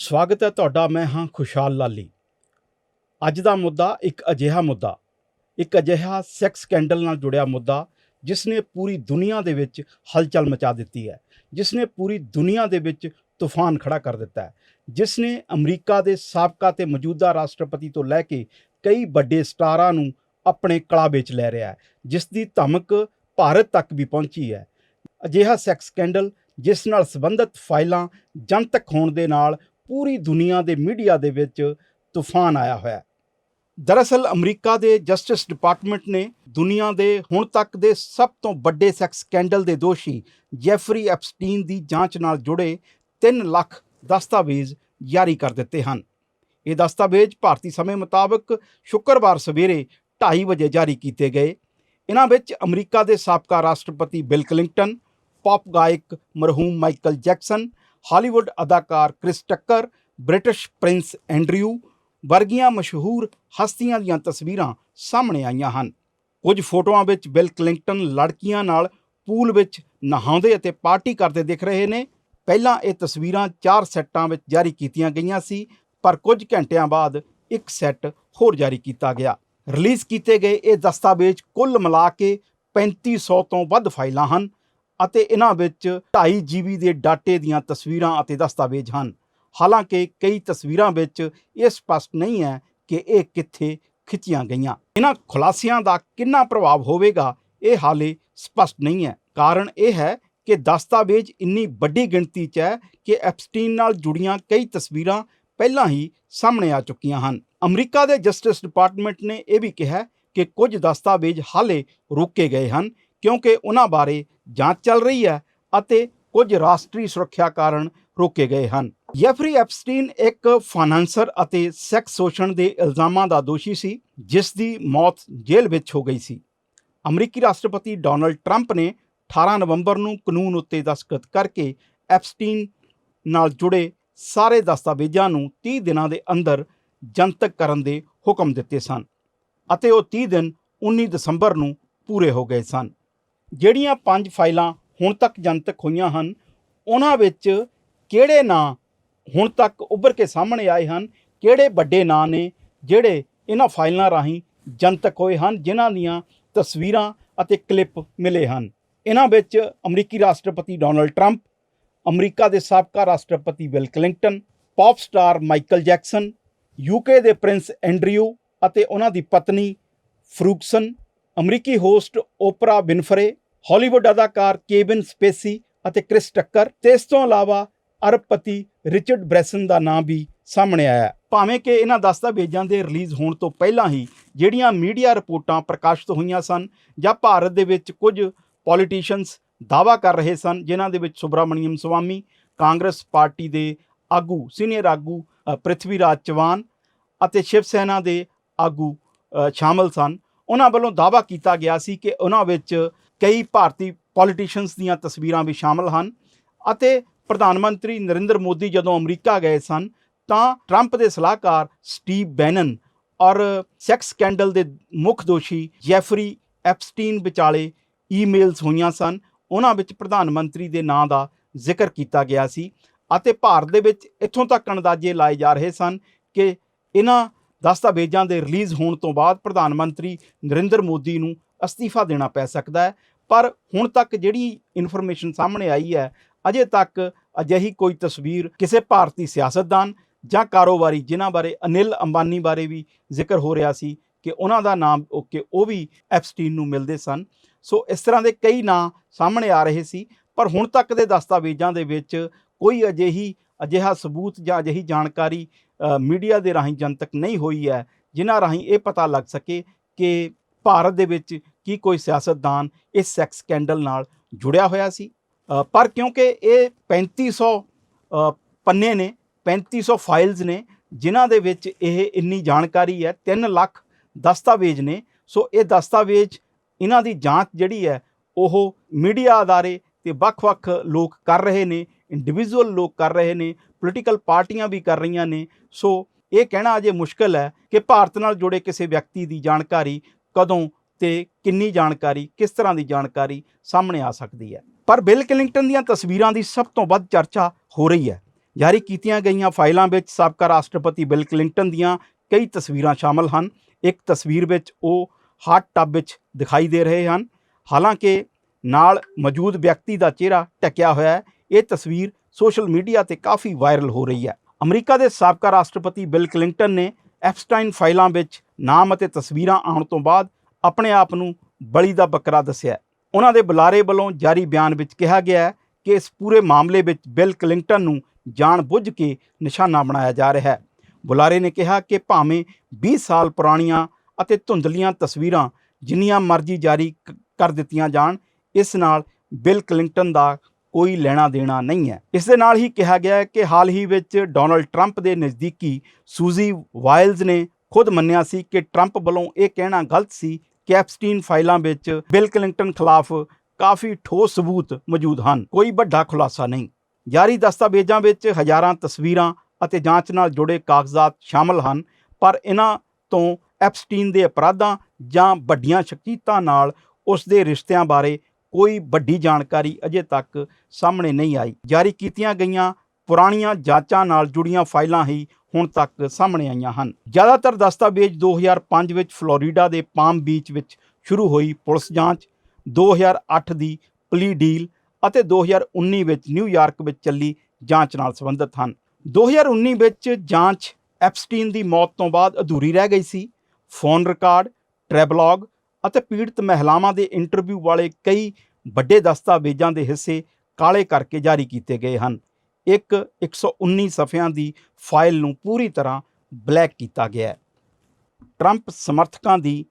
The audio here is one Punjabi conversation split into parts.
ਸਵਾਗਤ ਹੈ ਤੁਹਾਡਾ, ਮੈਂ ਹਾਂ ਖੁਸ਼ਹਾਲ ਲਾਲੀ। ਅੱਜ ਦਾ ਮੁੱਦਾ ਇੱਕ ਅਜਿਹਾ ਮੁੱਦਾ, ਇੱਕ ਅਜਿਹਾ ਸੈਕਸ ਸਕੈਂਡਲ ਨਾਲ ਜੁੜਿਆ ਮੁੱਦਾ ਜਿਸ ਨੇ ਪੂਰੀ ਦੁਨੀਆ ਦੇ ਵਿੱਚ ਹਲਚਲ ਮਚਾ ਦਿੱਤੀ ਹੈ ਜਿਸ ਨੇ ਪੂਰੀ ਦੁਨੀਆ ਦੇ ਵਿੱਚ ਤੂਫਾਨ ਖੜਾ ਕਰ ਦਿੱਤਾ ਹੈ ਜਿਸ ਨੇ ਅਮਰੀਕਾ ਦੇ ਸਾਬਕਾ ਤੇ ਮੌਜੂਦਾ ਰਾਸ਼ਟਰਪਤੀ ਤੋਂ ਲੈ ਕੇ ਕਈ ਵੱਡੇ ਸਟਾਰਾਂ ਨੂੰ ਆਪਣੇ ਕਲਾ ਵਿੱਚ ਲੈ ਰਿਹਾ ਹੈ ਜਿਸ ਦੀ ਧਮਕ ਭਾਰਤ ਤੱਕ ਵੀ ਪਹੁੰਚੀ ਹੈ। ਅਜਿਹਾ ਸੈਕਸ ਸਕੈਂਡਲ ਜਿਸ ਨਾਲ ਸੰਬੰਧਿਤ ਫਾਈਲਾਂ ਜਨਤਕ ਹੋਣ ਦੇ ਨਾਲ ਪੂਰੀ ਦੁਨੀਆ ਦੇ ਮੀਡੀਆ ਦੇ ਵਿੱਚ ਤੂਫਾਨ ਆਇਆ ਹੋਇਆ ਦਰਅਸਲ ਅਮਰੀਕਾ ਦੇ ਜਸਟਿਸ ਡਿਪਾਰਟਮੈਂਟ ਨੇ ਦੁਨੀਆ ਦੇ ਹੁਣ ਤੱਕ ਦੇ ਸਭ ਤੋਂ ਵੱਡੇ ਸੈਕਸ ਸਕੈਂਡਲ ਦੇ ਦੋਸ਼ੀ ਜੈਫਰੀ ਐਪਸਟੀਨ ਦੀ ਜਾਂਚ ਨਾਲ ਜੁੜੇ 3 ਲੱਖ ਦਸਤਾਵੇਜ਼ ਜਾਰੀ ਕਰ ਦਿੱਤੇ ਹਨ। ਇਹ ਦਸਤਾਵੇਜ਼ ਭਾਰਤੀ ਸਮੇਂ ਮੁਤਾਬਕ ਸ਼ੁੱਕਰਵਾਰ ਸਵੇਰੇ 2:30 ਵਜੇ ਜਾਰੀ ਕੀਤੇ ਗਏ। ਇਹਨਾਂ ਵਿੱਚ ਅਮਰੀਕਾ ਦੇ ਸਾਬਕਾ ਰਾਸ਼ਟਰਪਤੀ ਬਿਲ ਕਲਿੰਟਨ, ਪੌਪ ਗਾਇਕ ਮਰਹੂਮ ਮਾਈਕਲ ਜੈਕਸਨ ਹਾਲੀਵੁੱਡ ਅਦਾਕਾਰ Chris Tucker, British Prince Andrew ਵਰਗੀਆਂ ਮਸ਼ਹੂਰ ਹਸਤੀਆਂ ਦੀਆਂ ਤਸਵੀਰਾਂ ਸਾਹਮਣੇ ਆਈਆਂ ਹਨ। ਕੁਝ ਫੋਟੋਆਂ ਵਿੱਚ ਬਿਲ ਕਲਿੰਟਨ ਲੜਕੀਆਂ ਨਾਲ ਪੂਲ ਵਿੱਚ ਨਹਾਉਂਦੇ ਅਤੇ ਪਾਰਟੀ ਕਰਦੇ ਦਿਖ ਰਹੇ ਨੇ। ਪਹਿਲਾਂ ਇਹ ਤਸਵੀਰਾਂ ਚਾਰ ਸੈੱਟਾਂ ਵਿੱਚ ਜਾਰੀ ਕੀਤੀਆਂ ਗਈਆਂ ਸੀ, ਪਰ ਕੁਝ ਘੰਟਿਆਂ ਬਾਅਦ ਇੱਕ ਸੈੱਟ ਹੋਰ ਜਾਰੀ ਕੀਤਾ ਗਿਆ। ਰਿਲੀਜ਼ ਕੀਤੇ ਗਏ ਇਹ ਦਸਤਾਵੇਜ਼ ਕੁੱਲ ਮਿਲਾ ਕੇ 3500 ਤੋਂ ਵੱਧ ਫਾਈਲਾਂ ਹਨ। ਅਤੇ ਇਹਨਾਂ ਵਿੱਚ 2.5 ਜੀਬੀ ਦੇ ਡਾਟੇ ਦੀਆਂ ਤਸਵੀਰਾਂ ਅਤੇ ਦਸਤਾਵੇਜ਼ ਹਨ। ਹਾਲਾਂਕਿ ਕਈ ਤਸਵੀਰਾਂ ਵਿੱਚ ਇਹ ਸਪਸ਼ਟ ਨਹੀਂ ਹੈ ਕਿ ਇਹ ਕਿੱਥੇ ਖਿੱਚੀਆਂ ਗਈਆਂ। ਇਹਨਾਂ ਖੁਲਾਸਿਆਂ ਦਾ ਕਿੰਨਾ ਪ੍ਰਭਾਵ ਹੋਵੇਗਾ, ਇਹ ਹਾਲੇ ਸਪਸ਼ਟ ਨਹੀਂ ਹੈ। ਕਾਰਨ ਇਹ ਹੈ ਕਿ ਦਸਤਾਵੇਜ਼ ਇੰਨੀ ਵੱਡੀ ਗਿਣਤੀ 'ਚ ਹੈ ਕਿ ਐਪਸਟੀਨ ਨਾਲ ਜੁੜੀਆਂ ਕਈ ਤਸਵੀਰਾਂ ਪਹਿਲਾਂ ਹੀ ਸਾਹਮਣੇ ਆ ਚੁੱਕੀਆਂ ਹਨ। ਅਮਰੀਕਾ ਦੇ ਜਸਟਿਸ ਡਿਪਾਰਟਮੈਂਟ ਨੇ ਇਹ ਵੀ ਕਿਹਾ ਕਿ ਕੁਝ ਦਸਤਾਵੇਜ਼ ਹਾਲੇ ਰੋਕੇ ਗਏ ਹਨ। ਕਿਉਂਕਿ ਉਹਨਾਂ ਬਾਰੇ ਜਾਂਚ ਚੱਲ ਰਹੀ ਹੈ ਅਤੇ ਕੁਝ ਰਾਸ਼ਟਰੀ ਸੁਰੱਖਿਆ ਕਾਰਨ ਰੋਕੇ ਗਏ ਹਨ। ਜੈਫਰੀ ਐਪਸਟੀਨ ਇੱਕ ਫਾਈਨਾਂਸਰ ਅਤੇ ਸੈਕਸ ਸ਼ੋਸ਼ਣ ਦੇ ਇਲਜ਼ਾਮਾਂ ਦਾ ਦੋਸ਼ੀ ਸੀ, ਜਿਸ ਦੀ ਮੌਤ ਜੇਲ੍ਹ ਵਿੱਚ ਹੋ ਗਈ ਸੀ। ਅਮਰੀਕੀ ਰਾਸ਼ਟਰਪਤੀ ਡੋਨਲਡ ਟਰੰਪ ਨੇ 18 ਨਵੰਬਰ ਨੂੰ ਕਾਨੂੰਨ ਉੱਤੇ ਦਸਤਖਤ ਕਰਕੇ ਐਪਸਟੀਨ ਨਾਲ ਜੁੜੇ ਸਾਰੇ ਦਸਤਾਵੇਜ਼ਾਂ ਨੂੰ 30 ਦਿਨਾਂ ਦੇ ਅੰਦਰ ਜਨਤਕ ਕਰਨ ਦੇ ਹੁਕਮ ਦਿੱਤੇ ਸਨ ਅਤੇ ਉਹ 30 ਦਿਨ 19 ਦਸੰਬਰ ਨੂੰ ਪੂਰੇ ਹੋ ਗਏ ਸਨ। ਜਿਹੜੀਆਂ ਪੰਜ ਫਾਈਲਾਂ ਹੁਣ ਤੱਕ ਜਨਤਕ ਹੋਈਆਂ ਹਨ, ਉਹਨਾਂ ਵਿੱਚ ਕਿਹੜੇ ਨਾਂ ਹੁਣ ਤੱਕ ਉੱਭਰ ਕੇ ਸਾਹਮਣੇ ਆਏ ਹਨ, ਕਿਹੜੇ ਵੱਡੇ ਨਾਂ ਨੇ ਜਿਹੜੇ ਇਹਨਾਂ ਫਾਈਲਾਂ ਰਾਹੀਂ ਜਨਤਕ ਹੋਏ ਹਨ, ਜਿਨ੍ਹਾਂ ਦੀਆਂ ਤਸਵੀਰਾਂ ਅਤੇ ਕਲਿੱਪ ਮਿਲੇ ਹਨ। ਇਹਨਾਂ ਵਿੱਚ ਅਮਰੀਕੀ ਰਾਸ਼ਟਰਪਤੀ ਡੋਨਲਡ ਟਰੰਪ, ਅਮਰੀਕਾ ਦੇ ਸਾਬਕਾ ਰਾਸ਼ਟਰਪਤੀ Bill Clinton, pop star Michael Jackson UK ਦੇ ਪ੍ਰਿੰਸ ਐਂਡਰਿਊ ਅਤੇ ਉਹਨਾਂ ਦੀ ਪਤਨੀ ਫਰੂਕਸਨ ਅਮਰੀਕੀ ਹੋਸਟ ਓਪਰਾ ਬਿਨਫਰੇ, ਹਾਲੀਵੁੱਡ ਅਦਾਕਾਰ ਕੇਵਿਨ ਸਪੇਸੀ ਅਤੇ ਕ੍ਰਿਸ ਟੱਕਰ ਤੇ ਇਸ ਤੋਂ ਇਲਾਵਾ ਅਰਬਪਤੀ ਰਿਚਰਡ ਬ੍ਰੈਸਨ ਦਾ ਨਾਮ ਵੀ ਸਾਹਮਣੇ ਆਇਆ ਭਾਵੇਂ ਕਿ ਇਹਨਾਂ ਦਸਤਾਵੇਜ਼ਾਂ ਦੇ ਰਿਲੀਜ਼ ਹੋਣ ਤੋਂ ਪਹਿਲਾਂ ਹੀ ਜਿਹੜੀਆਂ ਮੀਡੀਆ ਰਿਪੋਰਟਾਂ ਪ੍ਰਕਾਸ਼ਿਤ ਹੋਈਆਂ ਸਨ ਜਾਂ ਭਾਰਤ ਦੇ ਵਿੱਚ ਕੁਝ ਪੋਲੀਟੀਸ਼ੀਅਨਸ ਦਾਵਾ ਕਰ ਰਹੇ ਸਨ, ਜਿਨ੍ਹਾਂ ਦੇ ਵਿੱਚ ਸੁਬਰਾਮਣੀਅਮ ਸਵਾਮੀ, ਕਾਂਗਰਸ ਪਾਰਟੀ ਦੇ ਆਗੂ, ਸੀਨੀਅਰ ਆਗੂ ਪ੍ਰਿਥਵੀ ਰਾਜ ਚੌਹਾਨ ਅਤੇ ਸ਼ਿਵ ਸੈਨਾ ਦੇ ਆਗੂ ਸ਼ਾਮਲ ਸਨ। ਉਹਨਾਂ ਵੱਲੋਂ ਦਾਅਵਾ ਕੀਤਾ ਗਿਆ ਸੀ ਕਿ ਉਹਨਾਂ ਵਿੱਚ ਕਈ ਭਾਰਤੀ ਪੋਲੀਟੀਸ਼ੀਅਨਸ ਦੀਆਂ ਤਸਵੀਰਾਂ ਵੀ ਸ਼ਾਮਲ ਹਨ ਅਤੇ ਪ੍ਰਧਾਨ ਮੰਤਰੀ ਨਰਿੰਦਰ ਮੋਦੀ ਜਦੋਂ ਅਮਰੀਕਾ ਗਏ ਸਨ ਤਾਂ ਟਰੰਪ ਦੇ ਸਲਾਹਕਾਰ ਸਟੀਵ ਬੈਨਨ ਔਰ ਸੈਕਸ ਸਕੈਂਡਲ ਦੇ ਮੁੱਖ ਦੋਸ਼ੀ ਜੈਫਰੀ ਐਪਸਟੀਨ ਵਿਚਾਲੇ ਈਮੇਲਸ ਹੋਈਆਂ ਸਨ। ਉਹਨਾਂ ਵਿੱਚ ਪ੍ਰਧਾਨ ਮੰਤਰੀ ਦੇ ਨਾਂ ਦਾ ਜ਼ਿਕਰ ਕੀਤਾ ਗਿਆ ਸੀ ਅਤੇ ਭਾਰਤ ਦੇ ਵਿੱਚ ਇੱਥੋਂ ਤੱਕ ਅੰਦਾਜ਼ੇ ਲਾਏ ਜਾ ਰਹੇ ਸਨ ਕਿ ਇਹਨਾਂ ਦਸਤਾਵੇਜ਼ਾਂ ਦੇ ਰਿਲੀਜ਼ ਹੋਣ ਤੋਂ ਬਾਅਦ ਪ੍ਰਧਾਨ ਮੰਤਰੀ ਨਰਿੰਦਰ ਮੋਦੀ ਨੂੰ ਅਸਤੀਫਾ ਦੇਣਾ ਪੈ ਸਕਦਾ ਹੈ। ਪਰ ਹੁਣ ਤੱਕ ਜਿਹੜੀ ਇਨਫੋਰਮੇਸ਼ਨ ਸਾਹਮਣੇ ਆਈ ਹੈ, ਅਜੇ ਤੱਕ ਅਜਿਹੀ ਕੋਈ ਤਸਵੀਰ ਕਿਸੇ ਭਾਰਤੀ ਸਿਆਸਤਦਾਨ ਜਾਂ ਕਾਰੋਬਾਰੀ ਜਿਨ੍ਹਾਂ ਬਾਰੇ ਅਨਿਲ ਅੰਬਾਨੀ ਬਾਰੇ ਵੀ ਜ਼ਿਕਰ ਹੋ ਰਿਹਾ ਸੀ ਕਿ ਉਹਨਾਂ ਦਾ ਨਾਮ ਉਹ- ਕਿ ਉਹ ਵੀ ਐਪਸਟੀਨ ਨੂੰ ਮਿਲਦੇ ਸਨ। ਸੋ ਇਸ ਤਰ੍ਹਾਂ ਦੇ ਕਈ ਨਾਂ ਸਾਹਮਣੇ ਆ ਰਹੇ ਸੀ, ਪਰ ਹੁਣ ਤੱਕ ਦੇ ਦਸਤਾਵੇਜ਼ਾਂ ਦੇ ਵਿੱਚ ਕੋਈ ਅਜਿਹੀ ਅਜਿਹਾ ਸਬੂਤ ਜਾਂ ਅਜਿਹੀ ਜਾਣਕਾਰੀ ਮੀਡੀਆ ਦੇ ਰਾਹੀਂ ਜਨਤਕ ਨਹੀਂ ਹੋਈ ਹੈ ਜਿਨ੍ਹਾਂ ਰਾਹੀਂ ਇਹ ਪਤਾ ਲੱਗ ਸਕੇ ਕਿ ਭਾਰਤ ਦੇ ਵਿੱਚ ਕੀ ਕੋਈ ਸਿਆਸਤਦਾਨ ਇਸ ਸੈਕਸ ਸਕੈਂਡਲ ਨਾਲ ਜੁੜਿਆ ਹੋਇਆ ਸੀ। ਪਰ ਕਿਉਂਕਿ ਇਹ 3500 ਅ, ਪੰਨੇ ਨੇ 3500 ਫਾਈਲਸ ਨੇ ਜਿਨ੍ਹਾਂ ਦੇ ਵਿੱਚ ਇਹ ਇੰਨੀ ਜਾਣਕਾਰੀ ਹੈ 3 ਲੱਖ ਦਸਤਾਵੇਜ਼ ਨੇ। ਸੋ ਇਹ ਦਸਤਾਵੇਜ਼ ਇਹਨਾਂ ਦੀ ਜਾਂਚ ਜਿਹੜੀ ਹੈ ਉਹ ਮੀਡੀਆ ਅਦਾਰੇ ਤੇ ਵੱਖ-ਵੱਖ ਲੋਕ ਕਰ ਰਹੇ ਨੇ ਇੰਡੀਵਿਜੂਅਲ ਲੋਕ ਕਰ ਰਹੇ ਨੇ ਪੋਲੀਟੀਕਲ ਪਾਰਟੀਆਂ ਵੀ ਕਰ ਰਹੀਆਂ ਨੇ। ਸੋ ਇਹ ਕਹਿਣਾ ਅਜੇ ਮੁਸ਼ਕਲ ਹੈ ਕਿ ਭਾਰਤ ਨਾਲ ਜੁੜੇ ਕਿਸੇ ਵਿਅਕਤੀ ਦੀ ਜਾਣਕਾਰੀ ਕਦੋਂ ਤੇ ਕਿੰਨੀ ਜਾਣਕਾਰੀ, ਕਿਸ ਤਰ੍ਹਾਂ ਦੀ ਜਾਣਕਾਰੀ ਸਾਹਮਣੇ ਆ ਸਕਦੀ ਹੈ। ਪਰ ਬਿਲ ਕਲਿੰਟਨ ਦੀਆਂ ਤਸਵੀਰਾਂ ਦੀ ਸਭ ਤੋਂ ਵੱਧ ਚਰਚਾ ਹੋ ਰਹੀ ਹੈ। ਜਾਰੀ ਕੀਤੀਆਂ ਗਈਆਂ ਫਾਈਲਾਂ ਵਿੱਚ ਸਾਬਕਾ ਰਾਸ਼ਟਰਪਤੀ ਬਿਲ ਕਲਿੰਟਨ ਦੀਆਂ ਕਈ ਤਸਵੀਰਾਂ ਸ਼ਾਮਲ ਹਨ। ਇੱਕ ਤਸਵੀਰ ਵਿੱਚ ਉਹ ਹਾਟ ਟੱਬ ਵਿੱਚ ਦਿਖਾਈ ਦੇ ਰਹੇ ਹਨ। ਹਾਲਾਂਕਿ ਨਾਲ ਮੌਜੂਦ ਵਿਅਕਤੀ ਦਾ ਚਿਹਰਾ ਢੱਕਿਆ ਹੋਇਆ ਹੈ। ਇਹ ਤਸਵੀਰ ਸੋਸ਼ਲ ਮੀਡੀਆ ਤੇ ਕਾਫੀ ਵਾਇਰਲ ਹੋ ਰਹੀ ਹੈ। ਅਮਰੀਕਾ ਦੇ ਸਾਬਕਾ ਰਾਸ਼ਟਰਪਤੀ ਬਿਲ ਕਲਿੰਟਨ ਨੇ ਐਪਸਟਾਈਨ ਫਾਈਲਾਂ ਵਿੱਚ ਨਾਮ ਅਤੇ ਤਸਵੀਰਾਂ ਆਉਣ ਤੋਂ ਬਾਅਦ ਆਪਣੇ ਆਪ ਨੂੰ ਬਲੀ ਦਾ ਬੱਕਰਾ ਦੱਸਿਆ ਉਹਨਾਂ ਦੇ ਬੁਲਾਰੇ ਵੱਲੋਂ ਜਾਰੀ ਬਿਆਨ ਵਿੱਚ ਕਿਹਾ ਗਿਆ ਹੈ ਕਿ ਇਸ ਪੂਰੇ ਮਾਮਲੇ ਵਿੱਚ ਬਿਲ ਕਲਿੰਟਨ ਨੂੰ ਜਾਣਬੁੱਝ ਕੇ ਨਿਸ਼ਾਨਾ ਬਣਾਇਆ ਜਾ ਰਿਹਾ ਹੈ। ਬੁਲਾਰੇ ਨੇ ਕਿਹਾ ਕਿ ਭਾਵੇਂ 20 ਸਾਲ ਪੁਰਾਣੀਆਂ ਅਤੇ ਧੁੰਦਲੀਆਂ ਤਸਵੀਰਾਂ ਜਿੰਨੀਆਂ ਮਰਜ਼ੀ ਜਾਰੀ ਕਰ ਦਿੱਤੀਆਂ ਜਾਣ, ਇਸ ਨਾਲ ਬਿਲ ਕਲਿੰਟਨ ਦਾ ਕੋਈ ਲੈਣਾ ਦੇਣਾ ਨਹੀਂ ਹੈ। ਇਸ ਦੇ ਨਾਲ ਹੀ ਕਿਹਾ ਗਿਆ ਹੈ ਕਿ ਹਾਲ ਹੀ ਵਿੱਚ ਡੋਨਲਡ ਟਰੰਪ ਦੇ ਨਜ਼ਦੀਕੀ ਸੂਜ਼ੀ ਵਾਇਲਜ਼ ਨੇ ਖੁਦ ਮੰਨਿਆ ਸੀ ਕਿ ਟਰੰਪ ਵੱਲੋਂ ਇਹ ਕਹਿਣਾ ਗਲਤ ਸੀ ਕਿ ਐਪਸਟੀਨ ਫਾਈਲਾਂ ਵਿੱਚ ਬਿਲ ਕਲਿੰਟਨ ਖਿਲਾਫ ਕਾਫੀ ਠੋਸ ਸਬੂਤ ਮੌਜੂਦ ਹਨ। ਕੋਈ ਵੱਡਾ ਖੁਲਾਸਾ ਨਹੀਂ। ਜਾਰੀ ਦਸਤਾਵੇਜ਼ਾਂ ਵਿੱਚ ਹਜ਼ਾਰਾਂ ਤਸਵੀਰਾਂ ਅਤੇ ਜਾਂਚ ਨਾਲ ਜੁੜੇ ਕਾਗਜ਼ਾਤ ਸ਼ਾਮਲ ਹਨ, ਪਰ ਇਹਨਾਂ ਤੋਂ ਐਪਸਟੀਨ ਦੇ ਅਪਰਾਧਾਂ ਜਾਂ ਵੱਡੀਆਂ ਸ਼ਖਸੀਅਤਾਂ ਨਾਲ ਉਸ ਦੇ ਰਿਸ਼ਤਿਆਂ ਬਾਰੇ ਕੋਈ ਵੱਡੀ ਜਾਣਕਾਰੀ ਅਜੇ ਤੱਕ ਸਾਹਮਣੇ ਨਹੀਂ ਆਈ। ਜਾਰੀ ਕੀਤੀਆਂ ਗਈਆਂ ਪੁਰਾਣੀਆਂ ਜਾਂਚਾਂ ਨਾਲ ਜੁੜੀਆਂ ਫਾਈਲਾਂ ਹੀ ਹੁਣ ਤੱਕ ਸਾਹਮਣੇ ਆਈਆਂ ਹਨ। ਜ਼ਿਆਦਾਤਰ ਦਸਤਾਵੇਜ਼ 2005 ਵਿੱਚ ਫਲੋਰੀਡਾ ਦੇ ਪਾਮ ਬੀਚ ਵਿੱਚ ਸ਼ੁਰੂ ਹੋਈ ਪੁਲਿਸ ਜਾਂਚ 2008 ਦੀ ਪਲੀ ਡੀਲ ਅਤੇ 2019 ਵਿੱਚ ਨਿਊਯਾਰਕ ਵਿੱਚ ਚੱਲੀ ਜਾਂਚ ਨਾਲ ਸੰਬੰਧਿਤ ਹਨ। 2019 ਵਿੱਚ ਜਾਂਚ ਐਪਸਟੀਨ ਦੀ ਮੌਤ ਤੋਂ ਬਾਅਦ ਅਧੂਰੀ ਰਹਿ ਗਈ ਸੀ। ਫੋਨ ਰਿਕਾਰਡ ਟ੍ਰੈਵਲੌਗ ਅਤੇ ਪੀੜਤ ਮਹਿਲਾਵਾਂ ਦੇ ਇੰਟਰਵਿਊ ਵਾਲੇ ਕਈ ਵੱਡੇ ਦਸਤਾਵੇਜ਼ਾਂ ਦੇ ਹਿੱਸੇ ਕਾਲੇ ਕਰਕੇ ਜਾਰੀ ਕੀਤੇ ਗਏ ਹਨ। ਇੱਕ 119 ਸਫ਼ਿਆਂ ਦੀ ਫਾਈਲ ਨੂੰ ਪੂਰੀ ਤਰ੍ਹਾਂ ਬਲੈਕ ਕੀਤਾ ਗਿਆ ਹੈ। ਟਰੰਪ ਸਮਰਥਕਾਂ ਦੀ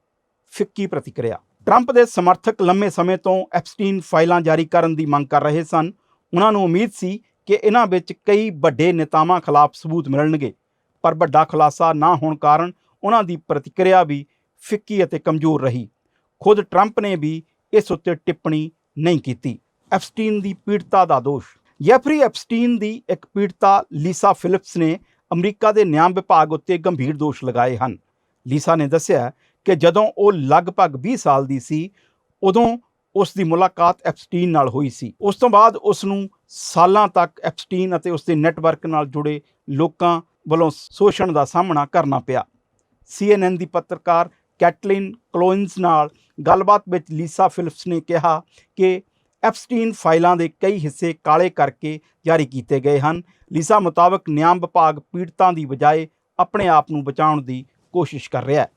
ਫਿੱਕੀ ਪ੍ਰਤੀਕਿਰਿਆ। ਟਰੰਪ ਦੇ ਸਮਰਥਕ ਲੰਮੇ ਸਮੇਂ ਤੋਂ ਐਪਸਟੀਨ ਫਾਈਲਾਂ ਜਾਰੀ ਕਰਨ ਦੀ ਮੰਗ ਕਰ ਰਹੇ ਸਨ। ਉਹਨਾਂ ਨੂੰ ਉਮੀਦ ਸੀ ਕਿ ਇਹਨਾਂ ਵਿੱਚ ਕਈ ਵੱਡੇ ਨੇਤਾਵਾਂ ਖਿਲਾਫ ਸਬੂਤ ਮਿਲਣਗੇ, ਪਰ ਵੱਡਾ ਖੁਲਾਸਾ ਨਾ ਹੋਣ ਕਾਰਨ ਉਹਨਾਂ ਦੀ ਪ੍ਰਤੀਕਿਰਿਆ ਵੀ ਫਿੱਕੀ ਅਤੇ ਕਮਜ਼ੋਰ ਰਹੀ। ਖੁਦ ਟਰੰਪ ਨੇ ਵੀ ਇਸ ਉੱਤੇ ਟਿੱਪਣੀ ਨਹੀਂ ਕੀਤੀ। ਐਪਸਟੀਨ ਦੀ ਪੀੜਤਾ ਦਾ ਦੋਸ਼। ਜੈਫਰੀ ਐਪਸਟੀਨ ਦੀ ਇੱਕ ਪੀੜਤਾ ਲੀਸਾ ਫਿਲਿਪਸ ਨੇ ਅਮਰੀਕਾ ਦੇ ਨਿਆਂ ਵਿਭਾਗ ਉੱਤੇ ਗੰਭੀਰ ਦੋਸ਼ ਲਗਾਏ ਹਨ। ਲੀਸਾ ਨੇ ਦੱਸਿਆ ਕਿ ਜਦੋਂ ਉਹ ਲਗਭਗ 20 ਸਾਲ ਦੀ ਸੀ, ਉਦੋਂ ਉਸ ਦੀ ਮੁਲਾਕਾਤ ਐਪਸਟੀਨ ਨਾਲ ਹੋਈ ਸੀ। ਉਸ ਤੋਂ ਬਾਅਦ ਉਸ ਨੂੰ ਸਾਲਾਂ ਤੱਕ ਐਪਸਟੀਨ ਅਤੇ ਉਸ ਦੇ ਨੈਟਵਰਕ ਨਾਲ ਜੁੜੇ ਲੋਕਾਂ ਵੱਲੋਂ ਸ਼ੋਸ਼ਣ ਦਾ ਸਾਹਮਣਾ ਕਰਨਾ ਪਿਆ। CNN ਦੀ ਪੱਤਰਕਾਰ ਕੈਟਲਿਨ ਕਲੋਇਨਸ ਨਾਲ ਗੱਲਬਾਤ ਵਿੱਚ ਲੀਸਾ ਫਿਲਿਪਸ ਨੇ ਕਿਹਾ ਕਿ ਐਪਸਟੀਨ ਫਾਈਲਾਂ ਦੇ ਕਈ ਹਿੱਸੇ ਕਾਲੇ ਕਰਕੇ ਜਾਰੀ ਕੀਤੇ ਗਏ ਹਨ। ਲੀਸਾ ਮੁਤਾਬਕ ਨਿਆਂ ਵਿਭਾਗ ਪੀੜਤਾਂ ਦੀ ਬਜਾਏ ਆਪਣੇ ਆਪ ਨੂੰ ਬਚਾਉਣ ਦੀ ਕੋਸ਼ਿਸ਼ ਕਰ ਰਿਹਾ ਹੈ।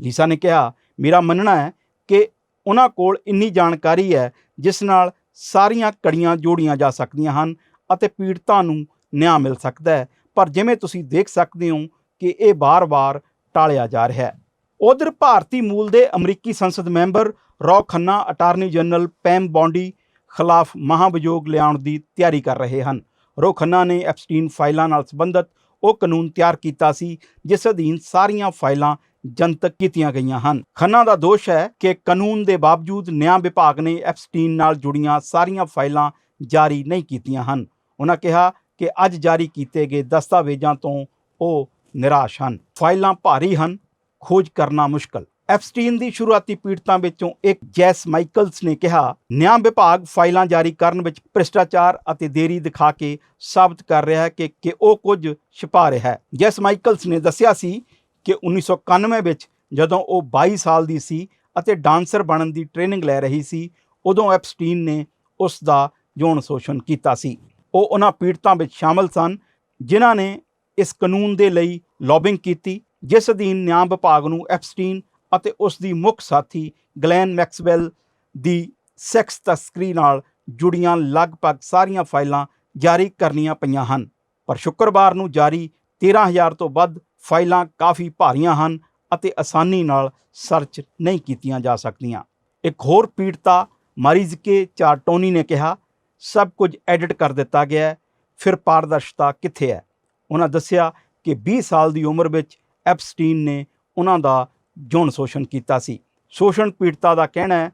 ਲੀਸਾ ਨੇ ਕਿਹਾ, ਮੇਰਾ ਮੰਨਣਾ ਹੈ ਕਿ ਉਹਨਾਂ ਕੋਲ ਇੰਨੀ ਜਾਣਕਾਰੀ ਹੈ ਜਿਸ ਨਾਲ ਸਾਰੀਆਂ ਕੜੀਆਂ ਜੋੜੀਆਂ ਜਾ ਸਕਦੀਆਂ ਹਨ ਅਤੇ ਪੀੜਤਾਂ ਨੂੰ ਨਿਆਂ ਮਿਲ ਸਕਦਾ ਹੈ। ਪਰ ਜਿਵੇਂ ਤੁਸੀਂ ਦੇਖ ਸਕਦੇ ਹੋ ਕਿ ਇਹ ਬਾਰ-ਬਾਰ ਟਾਲਿਆ ਜਾ ਰਿਹਾ ਹੈ। ਉਧਰ ਭਾਰਤੀ ਮੂਲ ਦੇ ਅਮਰੀਕੀ ਸੰਸਦ member Ro Khanna, attorney general Pam Bondi ਖਿਲਾਫ ਮਹਾਭਿਯੋਗ ਲਿਆਉਣ ਦੀ ਤਿਆਰੀ ਕਰ ਰਹੇ ਹਨ। ਰੋ ਖੰਨਾ ਨੇ ਐਪਸਟੀਨ ਫਾਈਲਾਂ ਨਾਲ ਸੰਬੰਧਿਤ ਉਹ ਕਾਨੂੰਨ ਤਿਆਰ ਕੀਤਾ ਸੀ, ਜਿਸ ਅਧੀਨ ਸਾਰੀਆਂ ਫਾਈਲਾਂ ਜਨਤਕ ਕੀਤੀਆਂ ਗਈਆਂ ਹਨ। ਖੰਨਾ ਦਾ ਦੋਸ਼ ਹੈ ਕਿ ਕਾਨੂੰਨ ਦੇ ਬਾਵਜੂਦ ਨਿਆਂ ਵਿਭਾਗ ਨੇ ਐਪਸਟੀਨ ਨਾਲ ਜੁੜੀਆਂ ਸਾਰੀਆਂ ਫਾਈਲਾਂ ਜਾਰੀ ਨਹੀਂ ਕੀਤੀਆਂ ਹਨ। ਉਹਨਾਂ ਕਿਹਾ ਕਿ ਅੱਜ ਜਾਰੀ ਕੀਤੇ ਗਏ ਦਸਤਾਵੇਜ਼ਾਂ ਤੋਂ ਉਹ ਨਿਰਾਸ਼ ਹਨ। ਫਾਈਲਾਂ ਭਾਰੀ ਹਨ ਖੋਜ ਕਰਨਾ ਮੁਸ਼ਕਲ। ਐਪਸਟੀਨ ਦੀ ਸ਼ੁਰੂਆਤੀ ਪੀੜਤਾਂ ਵਿੱਚੋਂ ਇੱਕ ਜੈਸ ਮਾਈਕਲਸ ਨੇ ਕਿਹਾ, ਨਿਆਂ ਵਿਭਾਗ ਫਾਈਲਾਂ ਜਾਰੀ ਕਰਨ ਵਿੱਚ ਭ੍ਰਿਸ਼ਟਾਚਾਰ ਅਤੇ ਦੇਰੀ ਦਿਖਾ ਕੇ ਸਾਬਤ ਕਰ ਰਿਹਾ ਹੈ ਕਿ ਕਿ ਉਹ ਕੁਝ ਛੁਪਾ ਰਿਹਾ ਹੈ। ਜੈਸ ਮਾਈਕਲਸ ਨੇ ਦੱਸਿਆ ਸੀ ਕਿ 1991 ਵਿੱਚ ਜਦੋਂ ਉਹ 22 ਸਾਲ ਦੀ ਸੀ ਅਤੇ ਡਾਂਸਰ ਬਣਨ ਦੀ ਟ੍ਰੇਨਿੰਗ ਲੈ ਰਹੀ ਸੀ, ਉਦੋਂ ਐਪਸਟੀਨ ਨੇ ਉਸ ਦਾ ਯੌਨ ਸ਼ੋਸ਼ਣ ਕੀਤਾ ਸੀ। ਉਹ ਉਹਨਾਂ ਪੀੜਤਾਂ ਵਿੱਚ ਸ਼ਾਮਲ ਸਨ, ਜਿਨ੍ਹਾਂ ਨੇ ਇਸ ਕਾਨੂੰਨ ਦੇ ਲਈ ਲੌਬਿੰਗ ਕੀਤੀ ਜਿਸ ਅਧੀਨ ਨਿਆਂ ਵਿਭਾਗ ਨੂੰ ਐਪਸਟੀਨ ਅਤੇ ਉਸ ਦੀ ਮੁੱਖ ਸਾਥੀ ਗਲੈਨ ਮੈਕਸਵੈਲ ਦੀ ਸੈਕਸ ਤਸਕਰੀ ਨਾਲ ਜੁੜੀਆਂ ਲਗਭਗ ਸਾਰੀਆਂ ਫਾਈਲਾਂ ਜਾਰੀ ਕਰਨੀਆਂ ਪਈਆਂ ਹਨ। ਪਰ ਸ਼ੁੱਕਰਵਾਰ ਨੂੰ ਜਾਰੀ 13000 ਤੋਂ ਵੱਧ ਫਾਈਲਾਂ ਕਾਫੀ ਭਾਰੀਆਂ ਹਨ ਅਤੇ ਆਸਾਨੀ ਨਾਲ ਸਰਚ ਨਹੀਂ ਕੀਤੀਆਂ ਜਾ ਸਕਦੀਆਂ। ਇੱਕ ਹੋਰ ਪੀੜਤਾ ਮਾਰੀਜ਼ਕੇ ਚਾਰਟੋਨੀ ਨੇ ਕਿਹਾ, ਸਭ ਕੁਝ ਐਡਿਟ ਕਰ ਦਿੱਤਾ ਗਿਆ ਫਿਰ ਪਾਰਦਰਸ਼ਤਾ ਕਿੱਥੇ ਹੈ? ਉਹਨਾਂ ਦੱਸਿਆ ਕਿ 20 ਸਾਲ ਦੀ ਉਮਰ ਵਿੱਚ ਐਪਸਟੀਨ ਨੇ ਉਹਨਾਂ ਦਾ ਯੌਨ ਸ਼ੋਸ਼ਣ ਕੀਤਾ ਸੀ। ਸ਼ੋਸ਼ਣ ਪੀੜਤਾ ਦਾ ਕਹਿਣਾ ਹੈ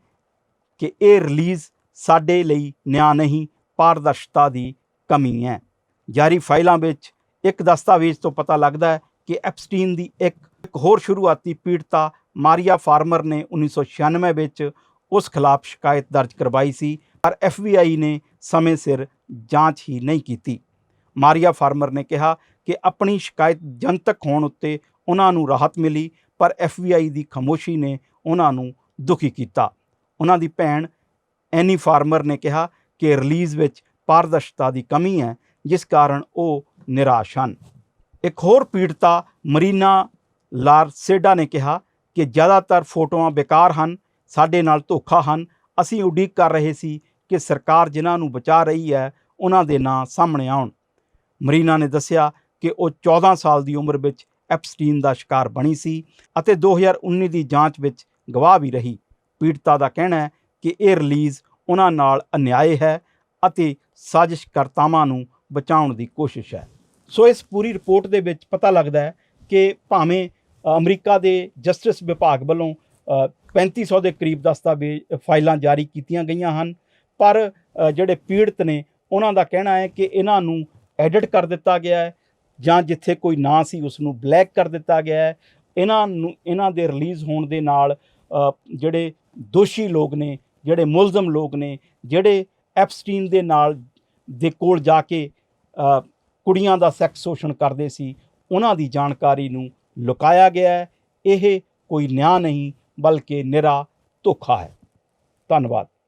ਕਿ ਇਹ ਰਿਲੀਜ਼ ਸਾਡੇ ਲਈ ਨਿਆਂ ਨਹੀਂ, ਪਾਰਦਰਸ਼ਤਾ ਦੀ ਕਮੀ ਹੈ। ਜਾਰੀ ਫਾਈਲਾਂ ਵਿੱਚ ਇੱਕ ਦਸਤਾਵੇਜ਼ ਤੋਂ ਪਤਾ ਲੱਗਦਾ ਹੈ ਕਿ ਐਪਸਟੀਨ ਦੀ ਇੱਕ ਇੱਕ ਹੋਰ ਸ਼ੁਰੂਆਤੀ ਪੀੜਤਾ ਮਾਰੀਆ ਫਾਰਮਰ ਨੇ 1996 ਵਿੱਚ ਉਸ ਖਿਲਾਫ ਸ਼ਿਕਾਇਤ ਦਰਜ ਕਰਵਾਈ ਸੀ, ਪਰ ਐਫਬੀਆਈ ਨੇ ਸਮੇਂ ਸਿਰ ਜਾਂਚ ਹੀ ਨਹੀਂ ਕੀਤੀ। ਮਾਰੀਆ ਫਾਰਮਰ ਨੇ ਕਿਹਾ ਕਿ ਆਪਣੀ ਸ਼ਿਕਾਇਤ ਜਨਤਕ ਹੋਣ ਉੱਤੇ ਉਹਨਾਂ ਨੂੰ ਰਾਹਤ ਮਿਲੀ, ਪਰ FBI ਦੀ ਖਾਮੋਸ਼ੀ ਨੇ ਉਹਨਾਂ ਨੂੰ ਦੁਖੀ ਕੀਤਾ। ਉਹਨਾਂ ਦੀ ਭੈਣ ਐਨੀ ਫਾਰਮਰ ਨੇ ਕਿਹਾ ਕਿ ਰਿਲੀਜ਼ ਵਿੱਚ ਪਾਰਦਰਸ਼ਤਾ ਦੀ ਕਮੀ ਹੈ, ਜਿਸ ਕਾਰਨ ਉਹ ਨਿਰਾਸ਼ ਹਨ। ਇੱਕ ਹੋਰ ਪੀੜਤਾ ਮਰੀਨਾ ਲਾਰਸੇਡਾ ਨੇ ਕਿਹਾ ਕਿ ਜ਼ਿਆਦਾਤਰ ਫੋਟੋਆਂ ਬੇਕਾਰ ਹਨ, ਸਾਡੇ ਨਾਲ ਧੋਖਾ ਹਨ, ਅਸੀਂ ਉਡੀਕ ਕਰ ਰਹੇ ਸੀ ਕਿ ਸਰਕਾਰ ਜਿਨ੍ਹਾਂ ਨੂੰ ਬਚਾ ਰਹੀ ਹੈ, ਉਹਨਾਂ ਦੇ ਨਾਂ ਸਾਹਮਣੇ ਆਉਣ। ਮਰੀਨਾ ਨੇ ਦੱਸਿਆ ਕਿ ਉਹ 14 ਸਾਲ ਦੀ ਉਮਰ ਵਿੱਚ ਐਪਸਟੀਨ ਦਾ ਸ਼ਿਕਾਰ ਬਣੀ ਸੀ ਅਤੇ 2019 ਦੀ ਜਾਂਚ ਵਿੱਚ ਗਵਾਹ ਵੀ ਰਹੀ। ਪੀੜਤਾ ਦਾ ਕਹਿਣਾ ਹੈ ਕਿ ਇਹ ਰਿਲੀਜ਼ ਉਹਨਾਂ ਨਾਲ ਅਨਿਆਏ ਹੈ ਅਤੇ ਸਾਜ਼ਿਸ਼ਕਰਤਾਵਾਂ ਨੂੰ ਬਚਾਉਣ ਦੀ ਕੋਸ਼ਿਸ਼ ਹੈ। ਸੋ ਇਸ ਪੂਰੀ ਰਿਪੋਰਟ ਦੇ ਵਿੱਚ ਪਤਾ ਲੱਗਦਾ ਹੈ ਕਿ ਭਾਵੇਂ ਅਮਰੀਕਾ ਦੇ ਜਸਟਿਸ ਵਿਭਾਗ ਵੱਲੋਂ ਅ, 3500 ਦੇ ਕਰੀਬ ਦਸਤਾਵੇਜ਼ ਫਾਈਲਾਂ ਜਾਰੀ ਕੀਤੀਆਂ ਗਈਆਂ ਹਨ ਪਰ ਜਿਹੜੇ ਪੀੜਤ ਨੇ ਉਹਨਾਂ ਦਾ ਕਹਿਣਾ ਹੈ ਕਿ ਇਹਨਾਂ ਨੂੰ ਐਡਿਟ ਕਰ ਦਿੱਤਾ ਗਿਆ ਹੈ ਜਾਂ ਜਿੱਥੇ ਕੋਈ ਨਾਂ ਸੀ ਉਸ ਨੂੰ ਬਲੈਕ ਕਰ ਦਿੱਤਾ ਗਿਆ ਹੈ, ਇਹਨਾਂ ਨੂੰ, ਇਹਨਾਂ ਦੇ ਰਿਲੀਜ਼ ਹੋਣ ਦੇ ਨਾਲ ਜਿਹੜੇ ਦੋਸ਼ੀ ਲੋਕ ਨੇ, ਜਿਹੜੇ ਮੁਲਜ਼ਮ ਲੋਕ ਨੇ, ਜਿਹੜੇ ਐਪਸਟੀਨ ਦੇ ਨਾਲ, ਦੇ ਕੋਲ ਜਾ ਕੇ ਕੁੜੀਆਂ ਦਾ ਸੈਕਸ ਸ਼ੋਸ਼ਣ ਕਰਦੇ ਸੀ, ਉਹਨਾਂ ਦੀ ਜਾਣਕਾਰੀ ਨੂੰ ਲੁਕਾਇਆ ਗਿਆ ਹੈ। ਇਹ ਕੋਈ ਨਿਆਂ ਨਹੀਂ, ਬਲਕਿ ਨਿਰਾ ਧੋਖਾ ਹੈ। ਧੰਨਵਾਦ।